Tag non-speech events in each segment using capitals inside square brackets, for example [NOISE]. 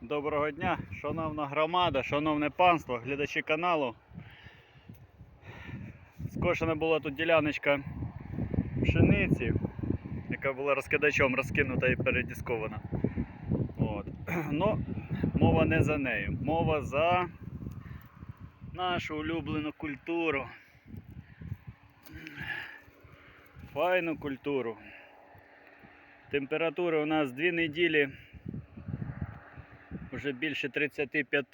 Доброго дня, шановна громада, шановне панство, глядачі каналу. Скошена була тут діляночка пшениці, яка була розкидачом розкинута і передіскована. От. [CLEARS THROAT] Но мова не за нею. Мова за нашу улюблену культуру. Файну культуру. Температура у нас дві неділі вже більше 35.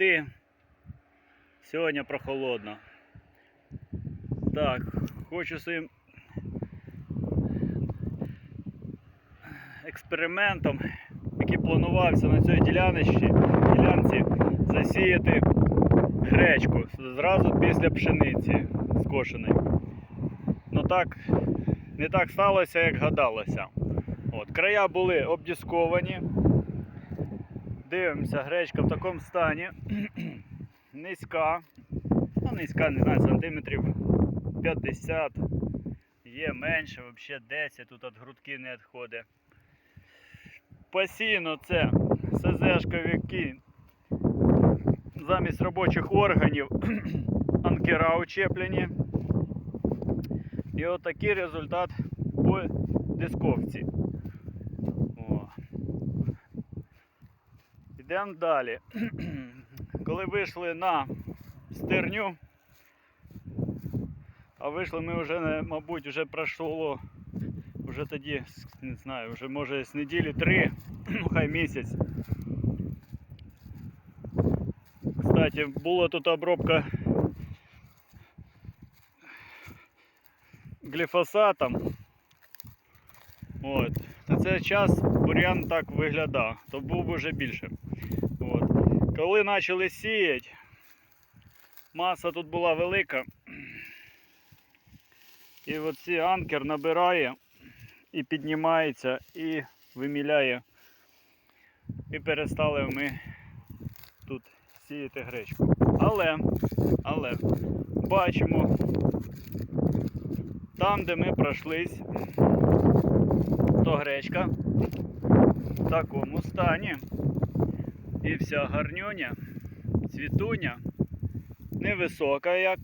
Сьогодні прохолодно. Так, хочу своїм експериментом, який планувався на цій ділянці, ділянці засіяти гречку зразу після пшениці скошеної. Ну так, не так сталося, як гадалося. От, края були обдісковані. Дивимося, гречка в такому стані. [CLEARS THROAT] низька. Ну, низька, не знаю, сантиметрів 50. Є менше, взагалі 10, тут від грудки не відходить. Постійно це якій замість робочих органів [CLEARS THROAT] анкера учеплені. І отакий результат по дисковці. Йдемо далі. Коли вийшли на стерню, а вийшли ми вже, не- мабуть, вже пройшло вже тоді, с- не знаю, вже може з неділі три, [CLEARS THROAT] ну хай місяць. Кстати, була тут обробка гліфосатом. От. На цей час бур'ян так виглядав, то був би вже більше. Коли почали сіяти, маса тут була велика. І оці анкер набирає і піднімається, і виміляє. І перестали ми тут сіяти гречку. Але, але бачимо, там, де ми пройшлись, то гречка в такому стані. І вся гарнюня, цвітуня невисока, як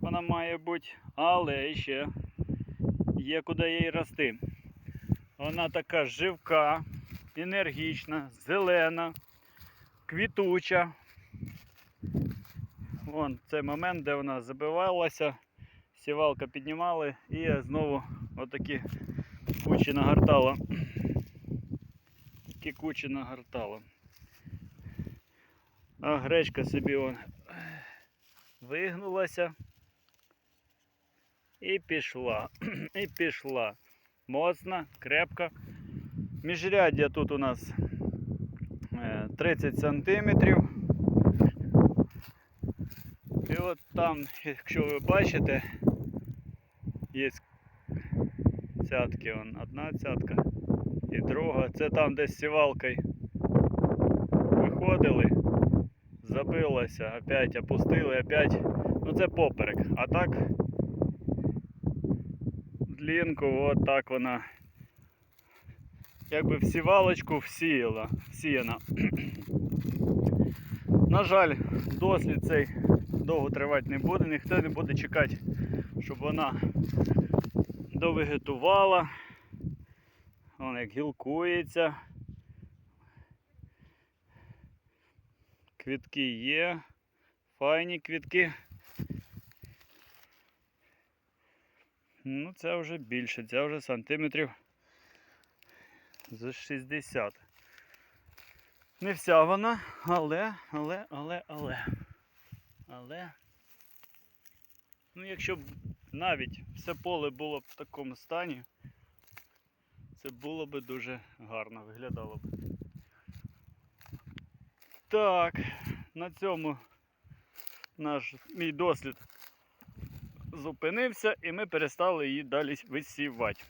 вона має бути, але ще є куди їй рости. Вона така живка, енергічна, зелена, квітуча. Вон цей момент, де вона забивалася, сівалка піднімали і знову отакі кучі нагортала. Такі кучі нагортала. А гречка собі вон вигнулася і пішла. [CLEARS THROAT] І пішла. Моцна, крепка. Міжряддя тут у нас е, 30 сантиметрів. І от там, якщо ви бачите, є цятки, вон, одна цятка і друга. Це там, де з сівалкою виходили, забилося, опять опустили, опять. Ну це поперек. А так длинку, от так вона якби в сівалочку всіяла, всіяна. [CLEARS THROAT] На жаль, дослід цей довго тривати не буде, ніхто не буде чекати, щоб вона довегетувала. Вон як гілкується. Квітки є. Файні квітки. Ну, це вже більше, це вже сантиметрів за 60. Не вся вона, але, але, але, але. Але. Ну, якщо б навіть все поле було б в такому стані, це було б дуже гарно виглядало б. Так, на цьому наш мій дослід зупинився і ми перестали її далі висівати.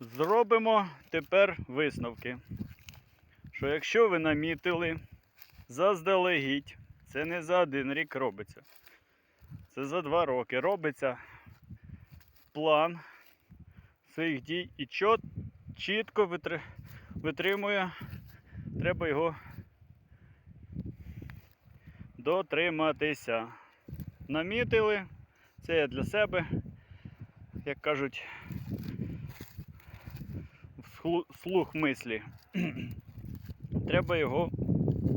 Зробимо тепер висновки. Що якщо ви намітили заздалегідь, це не за один рік робиться. Це за два роки робиться план своїх дій і чітко витримує треба його дотриматися. Намітили, це я для себе, як кажуть, вслух мислі. [CLEARS THROAT] треба його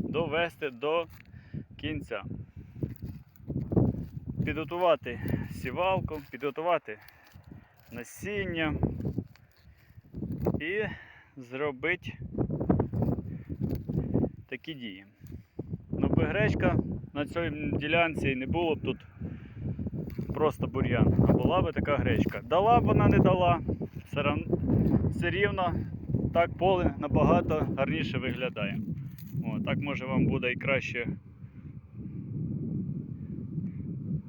довести до кінця. Підготувати сівалку, підготувати насіння і зробити такі дії. Ну, би гречка на цій ділянці не було б тут просто бур'ян, а була б така гречка. Дала б вона не дала, все, рівно так поле набагато гарніше виглядає. О, так може вам буде і краще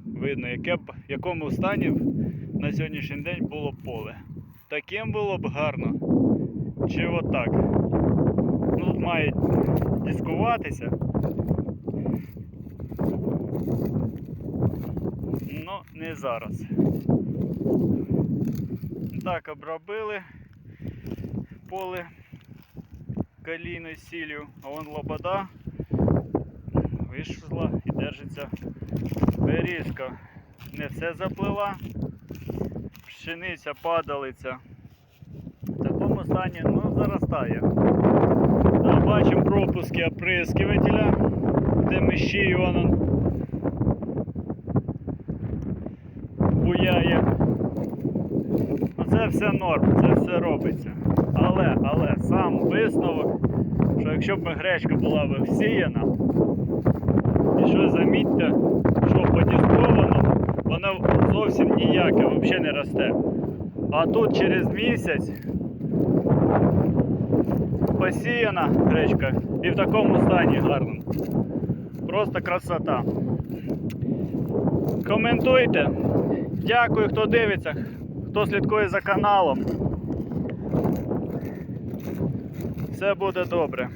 видно, яке б, якому стані на сьогоднішній день було б поле. Таким було б гарно. Чи отак. Ну, тут має дискуватися. Ну, не зараз. Так, обробили поле калійною сіллю, а вон лобода вийшла і держиться берізка. Не все заплила. Пшениця, падалиця. В такому стані ну, заростає. Бачимо пропуски оприскивателя, де миші вон он буяє. Ну, це все норм, це все робиться. Але, але сам висновок, що якщо б гречка була б всіяна, і що замітьте, що подісковано, вона зовсім ніяке, взагалі не росте. А тут через місяць посіяна гречка і в такому стані гарному. Просто красота. Коментуйте. Дякую, хто дивиться, хто слідкує за каналом. Все буде добре.